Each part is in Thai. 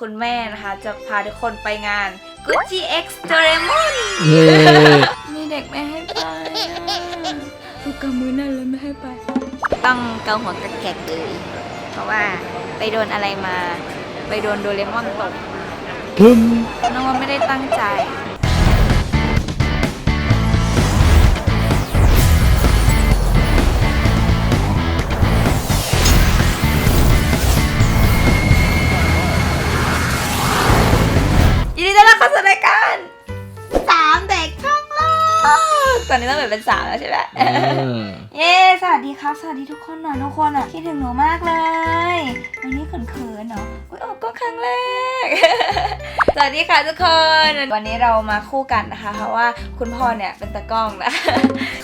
คุณแม่นะคะ จะพาทุกคนไปงาน Gucci X Doraemon เย้มีเด็กไม่ให้ไปอะลูกกำมือนั่นเลยไม่ให้ไป ต้องเกาหัวกระแกกเลยเพราะว่าไปโดนอะไรมา ไปโดนโดเรมอนตกทึมน้องว่าไม่ได้ตั้งใจ อนนี้ต้องแบบเป็นสามแล้วใช่ไหมเออเย้สวัสดีครับ สวัสดีทุกคนหน่อยทุกคนอะคิดถึงหนูมากเลย วันนี้เขินๆเนาะอุ้ยออกก็ครั้งแรก สวัสดีค่ะทุกคน วันนี้เรามาคู่กันนะคะ เพราะว่าคุณพ่อเนี่ยเป็นตากล้องนะ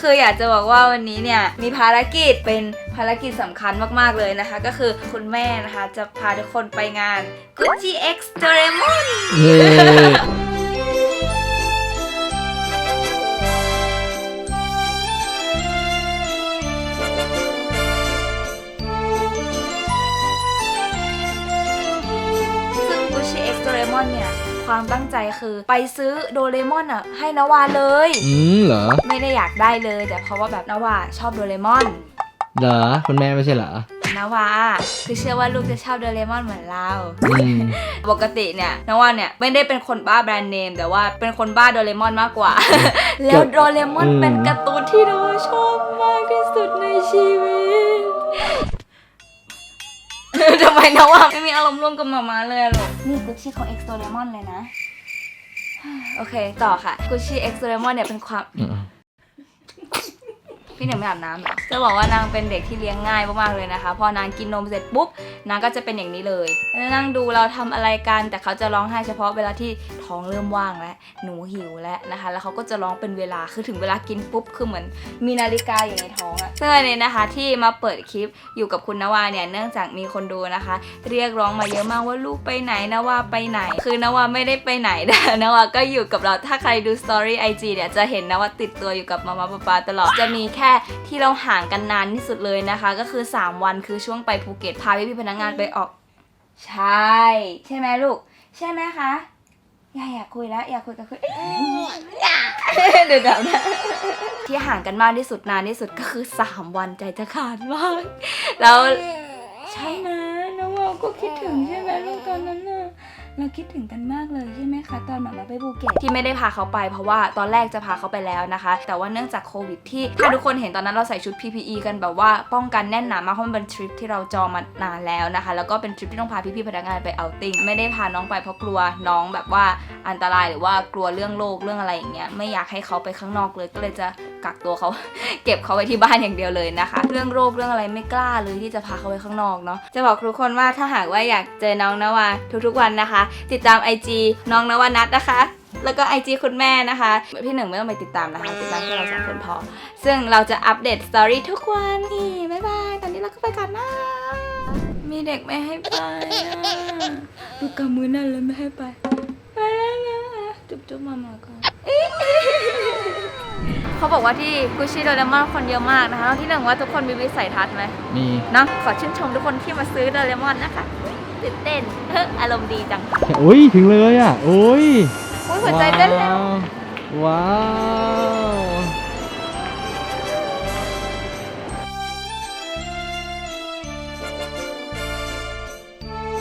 คืออยากจะบอกว่าวันนี้เนี่ยมีภารกิจเป็นภารกิจสำคัญมากๆเลยนะคะ ก็คือคุณแม่นะคะจะพาทุกคนไปงาน Gucci X Doraemon ความตั้งใจคือ ไปซื้อโดเรมอนอะให้นาวาเลย อืมเหรอ ไม่ได้อยากได้เลย แต่เพราะว่าแบบนาวาชอบโดเรมอนเหรอคุณแม่ไม่ใช่เหรอนาวาคือเชื่อว่าลูกจะชอบโดเรมอนเหมือนเรา อืม ปกติเนี่ยนาวาเนี่ยไม่ได้เป็นคนบ้าแบรนด์เนม แต่ว่าเป็นคนบ้าโดเรมอนมากกว่า แล้วโดเรมอนเป็นการ์ตูนที่นาวาชอบมากที่สุดในชีวิต ทำไมนาวาไม่มีอารมณ์ร่วมกับมาม่าเลยอะลูกนี่กุชชี่ของเอ็กซ์โดเรมอนเลยนะ โอเค ต่อค่ะกุชชี่เอ็กซ์โดเรมอนเนี่ยเป็นความ อืม พี่หนึ่งไม่อาบน้ำเหรอจะบอกว่านางเป็นเด็กที่เลี้ยงง่ายมากๆเลยนะคะ พอนางกินนมเสร็จปุ๊บนางก็จะเป็นอย่างนี้เลยแล้วนั่งดูเราทำอะไรกัน แต่เขาจะร้องไห้เฉพาะเวลาที่ท้องเริ่มว่างแล้วหนูหิวแล้วนะคะ แล้วเขาก็จะร้องเป็นเวลาคือถึงเวลากินปุ๊บคือเหมือนมีนาฬิกาอยู่ในท้องอะซึ่งอันนี้นะคะที่มาเปิดคลิปอยู่กับคุณนวาเนี่ยเนื่องจากมีคนดูนะคะ เรียกร้องมาเยอะมากว่าลูกไปไหนนวาไปไหน คือนวาไม่ได้ไปไหนแต่นวาก็อยู่กับเราถ้าใครดูสตอรี่ไอจีเนี่ยจะเห็นนะว่าติดตัวอยู่กับมามาปาปาตลอดจะมีแค่ที่เราห่างกันนานที่สุดเลยนะคะ ก็คือ 3 วันคือช่วงไปภูเก็ตพาพี่พี่ๆพนักงานไปออก ใช่ ใช่ไหมลูก ใช่ไหมคะยายอยากคุยแล้วอยากคุยกับคุยเอ้ยเดี๋ยวเดี๋ยวนะที่ห่างกันมากที่สุดนานที่สุดก็คือ 3 วันใจจะขาดมากแล้วใช่นะน้องวอก็คิดถึงใช่ไหมลูกตอนนั้นน่ะ เราคิดถึงกันมากเลยใช่ไหมคะตอนหมามาไปภูเก็ตที่ไม่ได้พาเขาไปเพราะว่าตอนแรกจะพาเขาไปแล้วนะคะ แต่ว่าเนื่องจากโควิดที่ถ้าทุกคนเห็นตอนนั้นเราใส่ชุด PPE กันแบบว่าป้องกันแน่นหนามากเพราะมันเป็นทริปที่เราจองมานานแล้วนะคะ แล้วก็เป็นทริปที่ต้องพาพี่ๆพนักงานไปเอาติ้งไม่ได้พาน้องไปเพราะกลัวน้องแบบว่าอันตรายหรือว่ากลัวเรื่องโรคเรื่องอะไรอย่างเงี้ยไม่อยากให้เขาไปข้างนอกเลยก็เลยจะ กักตัวเขาเก็บเขาไว้ที่บ้านอย่างเดียวเลยนะคะ เรื่องโรคเรื่องอะไรไม่กล้าเลยที่จะพาเขาไปข้างนอกเนาะจะบอกทุกคนว่าถ้าหากว่าอยากเจอน้องนวาทุกๆวันนะคะ ติดตาม IG น้องนวานัทนะคะแล้วก็ IG คุณแม่นะคะ พี่หนึ่งไม่ต้องไปติดตามนะคะ ติดตามแค่เราสองคนพอ ซึ่งเราจะอัปเดตสตอรี่ทุกวันนี่บ๊ายบาย ตอนนี้เราก็ไปก่อนนะมีเด็กไม่ให้ไปลูกกำมือนั่นเลยไม่ให้ไป ไปแล้วนะจุ๊บจุ๊บมามาก่อน เขาบอกว่าที่กุชิโดเรมอนคนเยอะมากนะคะแล้วที่หนึ่งว่าทุกคนมีวิสัยทัศน์ไหมมีเนาะขอชื่นชมทุกคนที่มาซื้อโดเรมอนนะคะตื่นเต้นอารมณ์ดีจังอุ้ยถึงเลยอะโอ้ยอุ้ยหัวใจเต้นแล้วว้าว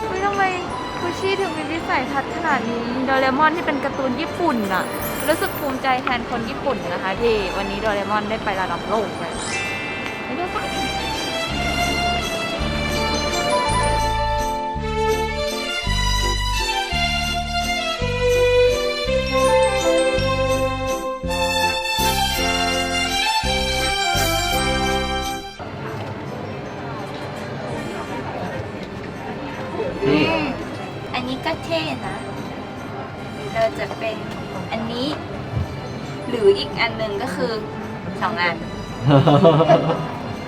อุ้ยทำไมกุชิถึงมีวิสัยทัศน์ขนาดนี้โดเรมอนที่เป็นการ์ตูนญี่ปุ่นอะ รู้สึกภูมิใจแทนคนญี่ปุ่นนะคะ ที่วันนี้โดเรมอนได้ไประดับโลกเลยไปดูกันนี่อันนี้ก็เท่นะ เราจะเป็นอันนี้ หรืออีกอันหนึ่งก็คือสองอัน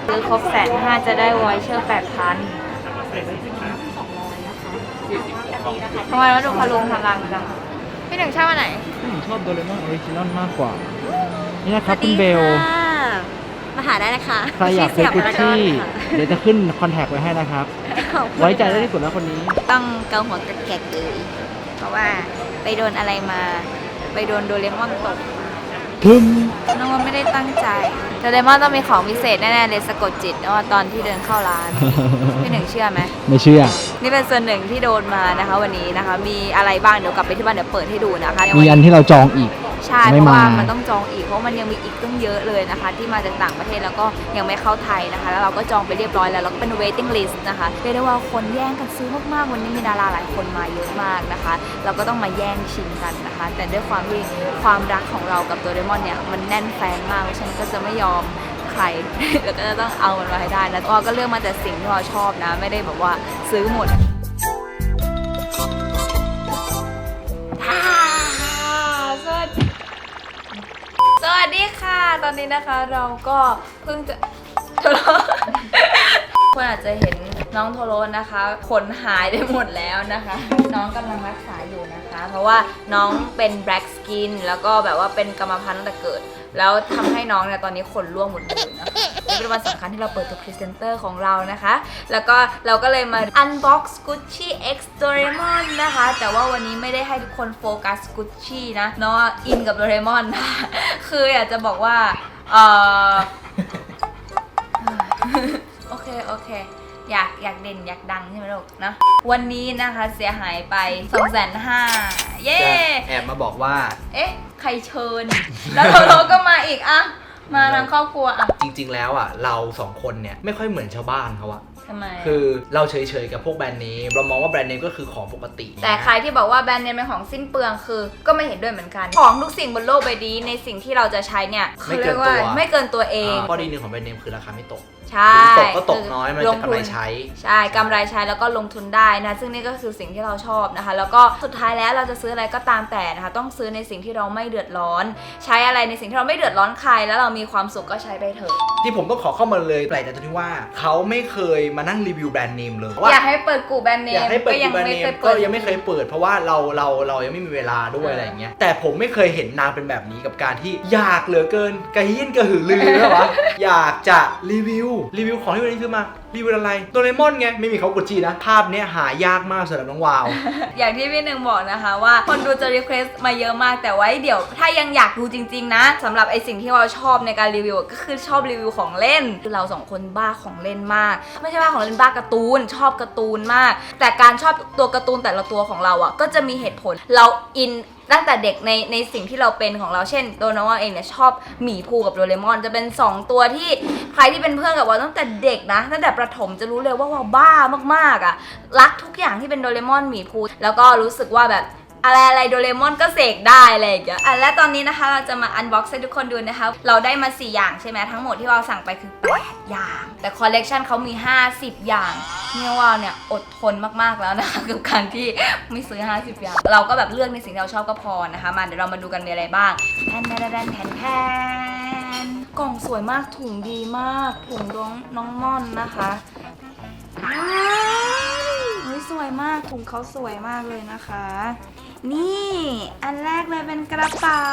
ซื้อครบแสนห้าจะได้วอยเชอร์แปดพันทำไมเราดูพลุงพลังจังพี่หนึ่งชอบอันไหนผมชอบโดเรมอนออริจินอลมากกว่า นี่นะครับคุณเบล มาหาได้นะคะใครอยากซื้อกุชชี่ค่ะเดี๋ยวจะขึ้นคอนแทคไว้ให้นะครับเอไว้ใจได้ที่สุดแล้วคนนี้ ต้องเกาหัวกระแกกเลยเพ ราะว่าไปโดนอะไรมา ไปโดนโดเรมอนตกทึมน้องว่าไม่ได้ตั้งใจโดเรมอนต้องมีของพิเศษแน่ๆเลยสะกดจิตว่าตอนที่เดินเข้าร้านพี่หนึ่งเชื่อไหม ไม่เชื่อ นี่เป็นส่วนหนึ่งที่โดนมานะคะ วันนี้นะคะ มีอะไรบ้างเดี๋ยวกลับไปที่บ้านเดี๋ยวเปิดให้ดูนะคะมีอันที่เราจองอีก ใช่ไม่เพราะว่ามามัมันต้องจองอีกเพราะมันยังมีอีกตั้งเยอะเลยนะคะ ที่มาจากต่างประเทศแล้วก็ยังไม่เข้าไทยนะคะ แล้วเราก็จองไปเรียบร้อยแล้วแล้วก็เป็น waiting list นะคะเรียกได้ว่าคนแย่งกันซื้อมากๆวันนี้มีดาราหลายคนมาเยอะมากนะคะ เราก็ต้องมาแย่งชิงกันนะคะ แต่ด้วยความที่ความรักของเรากับโดเรมอนเนี่ยมันแน่นแฟนมากเพราะฉะนันก็จะไม่ยอม ใคร แล้วก็จะต้องเอามันมาให้ได้แล้วก็ก็เลือกมาแต่สิ่งที่เราชอบนะ ไม่ได้แบบว่าซื้อหมด ค่ะ ตอนนี้นะคะเราก็เพิ่งจะโทโรคนอาจจะเห็นน้องโทโรนะคะขนหายไปหมดแล้วนะคะ น้องกำลังรักษาอยู่นะคะ เพราะว่าน้องเป็น black skin แล้วก็แบบว่าเป็นกรรมพันธุ์ตั้งแต่เกิด แล้วทำให้น้องเนี่ยตอนนี้ขนร่วงหมดเลย นะคะนี่เป็นวันสำคัญที่เราเปิดตัวพรีเซนเตอร์ของเรานะคะ แล้วก็เราก็เลยมา unbox Gucci X Doraemon นะคะ แต่ว่าวันนี้ไม่ได้ให้ทุกคนโฟกัส Gucci นะเนาะอินกับโดเรมอนนะคืออยากจะบอกว่า เออโอเค โอเค อยากอยากเด่นอยากดังใช่ไหมลูกนะ วันนี้นะคะเสียหายไป2องแสนห้าเย้ แอบมาบอกว่า เอ๊ะ ใครเชิญ แล้วเราก็มาอีกอะ มาทั้งครอบครัวอะจริง ๆ แล้วอะเราสองคนเนี่ยไม่ค่อยเหมือนชาวบ้านเขาอะทำไมคือเราเฉยๆกับพวกแบรนด์เนมเรามองว่าแบรนด์เนมก็คือของปกติแต่ใครที่บอกว่าแบรนด์เนมเป็นของสิ้นเปลืองคือ ก็ไม่เห็นด้วยเหมือนกัน ของทุกสิ่งบนโลกใบนี้ในสิ่งที่เราจะใช้เนี่ยเขาเรียกว่าไม่เกินตัวเองอ่าข้อดีหนึ่งของแบรนด์เนมคือราคาไม่ตกใช่ตกก็ตกน้อยมันลจะงกำทุไรนใช้ ใช่กำไรใช้แล้วก็ลงทุนได้นะ ซึ่งนี่ก็คือสิ่งที่เราชอบนะคะ แล้วก็สุดท้ายแล้วเราจะซื้ออะไรก็ตามแต่นะคะ ต้องซื้อในสิ่งที่เราไม่เดือดร้อน ใช้อะไรในสิ่งที่เราไม่เดือดร้อนใครแล้วเรามีความสุขก็ใช้ไปเถอะ ที่ผมต้องขอเข้ามาเลยแปลกใจตรงที่ว่าเขาไม่เคยมานั่งรีวิวแบรนด์เนมเลยว่าอยากให้เปิดกูแบรนด์เนอยามกให้เปิดก็ยังแบรนด์ไม่เนเคมยก็เปิดยังไม่เคยเปิดเพราะว่าเราเราเรายังไม่มีเวลาด้วยเออออะไรอย่างเงี้ยแต่ผมไม่เคยเห็นนางเป็นแบบนี้กับการที่อยากเหลือเกินกระหิ้นกระหือรือนะวะ อยากจะรีวิวรีวิวของที่วันนี้ซื้อมารีวิวอะไรโดเรมอนไงไม่มีเขากุจีนะภาพเนี้ยหายากมากสำหรับน้องวาว อย่างที่พี่หนึ่งบอกนะคะว่าคนดูจะรีเควสมาเยอะมากแต่ไว้เดี๋ยว ถ้ายังอยากดูจริง ๆ นะสำหรับไอสิ่งที่เราชอบในการรีวิวก็คือชอบรีวิวของเล่นคือเราสองคนบ้าของเล่นมาก ไม่ใช่บ้าของเล่นบ้าการ์ตูน ชอบการ์ตูนมาก แต่การชอบตัวการ์ตูนแต่ละตัวของเราอะก็จะมีเหตุผลเราอินตั้งแต่เด็กในในสิ่งที่เราเป็นของเราเช่นโดนว่าเองเนี่ยชอบหมีภูกับโดเรมอนจะเป็น 2 ตัวที่ใครที่เป็นเพื่อนกับวาตั้งแต่เด็กนะตั้งแต่ประถมจะรู้เลยว่าวาบ้ามากๆอะรักทุกอย่างที่เป็นโดเรมอนหมีภูแล้วก็รู้สึกว่าแบบ อะไรอะไรโดเรมอนก็เสกได้อะไรอย่างเงี้ยอะและตอนนี้นะคะเราจะมาอันบ็อกซ์ให้ทุกคนดูนะคะ เราได้มา 4 อย่างใช่ไหมทั้งหมดที่เราสั่งไปคือ 8 อย่าง แต่คอลเลกชันเขามี 50 อย่างเนี่ยว่าเนี่ยอดทนมากๆแล้วนะคะกับการที่ไม่ซื้อ 50 อย่าง เราก็แบบเลือกในสิ่งที่เราชอบก็พอนะคะ มาเดี๋ยวเรามาดูกันมีอะไรบ้างแทนแทนแทนแทนแทนกล่องสวยมากถุงดีมากถุงน้องน้องม่อนนะคะ ยสวยมากถุงเขาสวยมากเลยนะคะ นี่ อันแรกเลยเป็นกระเป๋า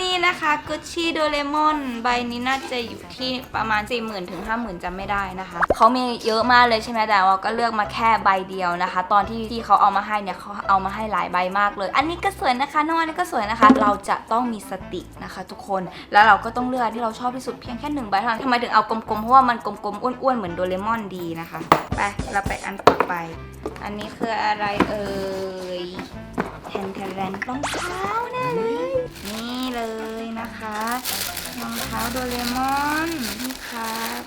นี่นะคะกุชชี่โดเรมอนใบนี้น่าจะอยู่ที่ประมาณ 4 0,000ถึง50,000จำไม่ได้นะคะ เขามีเยอะมากเลยใช่ไหมแต่ว่าก็เลือกมาแค่ใบเดียวนะคะ ตอนที่ที่เขาเอามาให้เนี่ยเขาเอามาให้หลายใบมากเลย อันนี้ก็สวยนะคะน้องอันนี้ก็สวยนะคะ เราจะต้องมีสตินะคะ ทุกคนแล้วเราก็ต้องเลือกที่เราชอบที่สุดเพียงแค่หนึ่งใบเท่านั้นทำไมถึงเอากลมๆเพราะว่ามันกลมๆอ้วนๆเหมือนโดเรมอนดีนะคะไปเราไปอันต่อไป อันนี้คืออะไรเอ่ยแทนแทนแทนรองเท้าแน่เลยนี่ เลยนะคะรองเท้าโดเรมอนนี่ครับ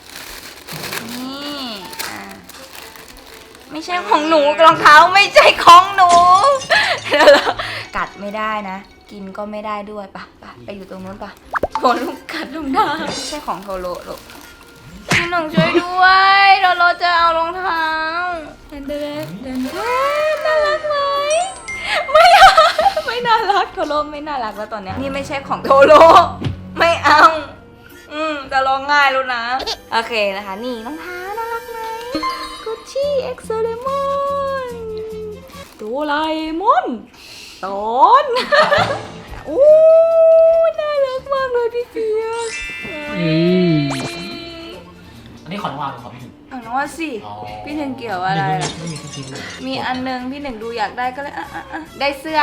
นี่อะไม่ใช่ของหนูรองเท้าไม่ใช่ของหนูกัดไม่ได้นะ กินก็ไม่ได้ด้วยปะปะไปอยู่ตรงนู้นปะโดนลูกกัดตรงหน้าไม่ใช่ของโทโรลูกพี่หนึ่งช่วยด้วยโทโรจะเอารองเท้าเดินเดินเดิน ไม่น่ารักโทโร่ไม่น่ารักแล้วตอนเนี้ยนี่ไม่ใช่ของโทโร่ไม่เอา อืมจะร้องง่ายแล้วนะ โอเคนะคะ นี่รองเท้าน่ารักไหมกุชชี่เอ็กซ์เลมอนโดราเอมอนตอนอู้น่ารักมากเลยพี่เฟียสอืม อันนี้ขอน้องวางหรือขอพี่หนึ่งของน้องว่าสิพี่หนึ่งเกี่ยวอะไรล่ะ ไม่มีสกินเลยมีอันนึงพี่หนึ่งดูอยากได้ก็เลยอะอะอะได้เสื้อ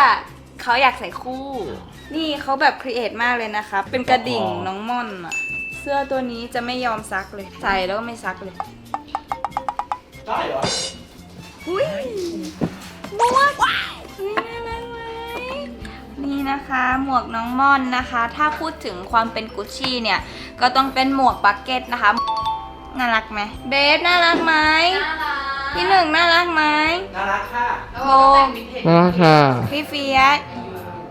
เขาอยากใส่คู่ นี่เขาแบบครีเอทมากเลยนะคะ เป็นกระดิ่งน้องม่อนอะเสื้อตัวนี้จะไม่ยอมซักเลย ใส่แล้วก็ไม่ซักเลย ได้เหรออุ้ยหมวกอุ๊ยน่ารักไหมนี่นะคะ หมวกน้องม่อนนะคะ ถ้าพูดถึงความเป็นกุชชี่เนี่ย ก็ต้องเป็นหมวกบักเก็ตนะคะ น่ารักไหมเบฟน่ารักไหม พี่หนึ่งน่ารักไหมน่ารักค่ะโบน่ารักค่ะพี่เฟียส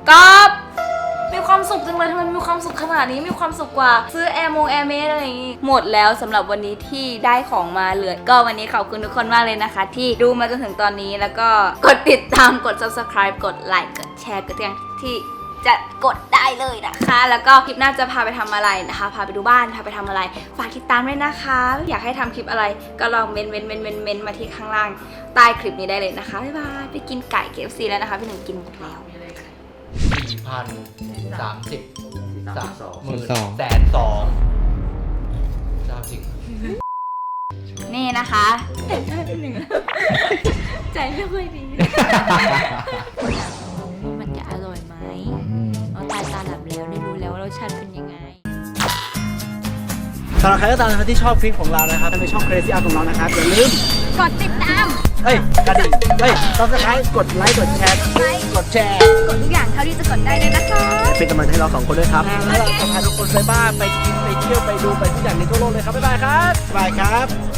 ก๊อฟมีความสุขจังเลยทำไมมีความสุขขนาดนี้มีความสุขกว่า ซื้อแอร์มงแอร์เมสอะไรอย่างงี้หมดแล้วสำหรับวันนี้ที่ได้ของมาเหลือ ก็วันนี้ขอบคุณทุกคนมากเลยนะคะ ที่ดูมาจนถึงตอนนี้แล้วก็กดติดตามกด subscribe กดไลค์กดแชร์กดอย่างที่ จะกดได้เลยนะคะ แล้วก็คลิปหน้าจะพาไปทำอะไรนะคะ พาไปดูบ้านพาไปทำอะไร ฝากติดตามด้วยนะคะ อยากให้ทำคลิปอะไรก็ลองเมนเมนเมนเมนเมนมาที่ข้างล่างใต้คลิปนี้ได้เลยนะคะบ๊ายบายไปกินไก่ KFC แล้วนะคะพี่หนึ่งกินหมดแล้วสี่พันสามสิบสามหมื่นสองแสนสองเจ้าจริงนี่นะคะแต่หน้าพี่หนึ่งใจไม่ค่อยดี สำหรับใครก็ตามนะครับที่ชอบคลิปของเรานะครับในช่อง Crazy Art ของเรานะครับอย่าลืมกดติดตามเฮ้ยกระดิ่งเฮ้ยต้องสไครต์กดไลค์กดแชร์กดแชร์กดทุกอย่างเท่าที่จะกดได้เลยนะคะ เป็นกำลังใจให้เราสองคนด้วยครับแล้วเราจะพาทุกคนไปบ้านไปกินไปเที่ยวไปดูไปทุกอย่างในทั่วโลกเลยครับบ๊ายบายครับบ๊ายบายครับ